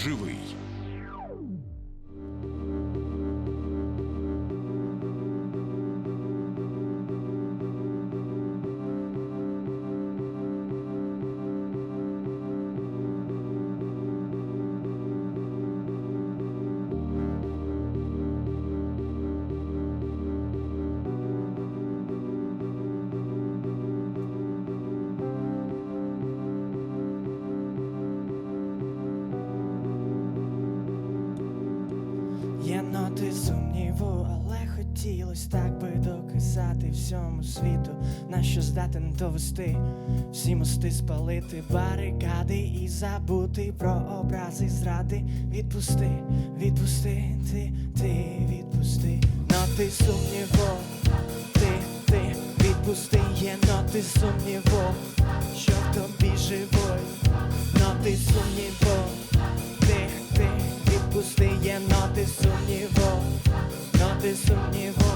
живий. Ноти сумніву, але хотілось так би доказати всьому світу, на що здатен довести, всі мости спалити, барикади і забути про образи зради. Відпусти, відпусти, ти, ти відпусти. Ноти сумніву, ти, ти відпусти, є ноти сумніву, що в тобі живуть, ноти сумніву, ти, ти відпусти, є ноти сумніву, ноти сумніву,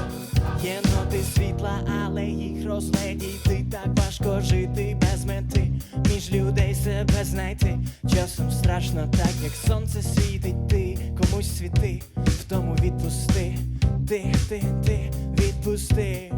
є ноти світла, але їх розгледіти так важко жити без мети, між людей себе знайти. Часом страшно, так як сонце світить, ти комусь світи, в тому відпусти, ти, ти, ти відпусти.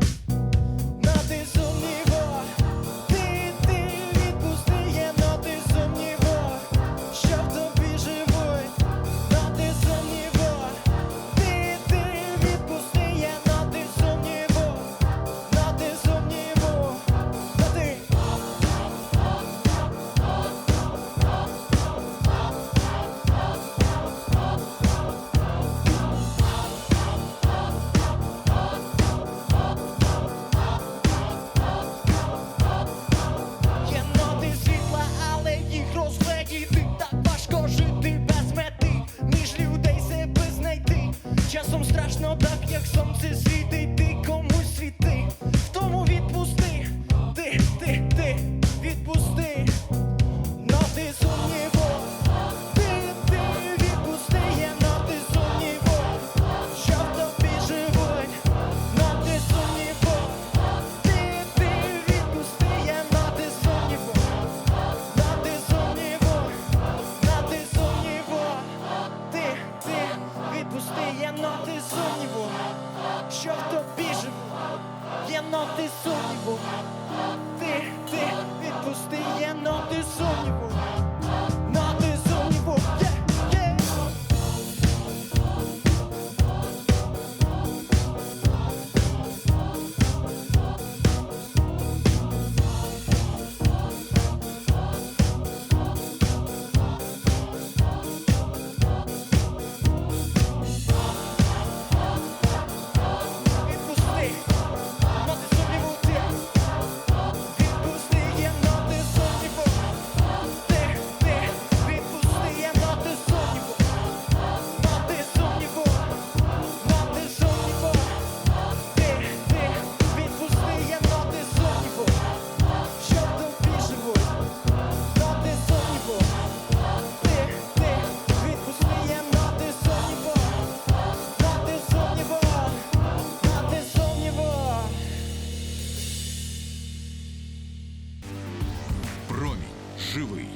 єноти сумніву. Ти, ти, відпусти єноти сумніву. живий.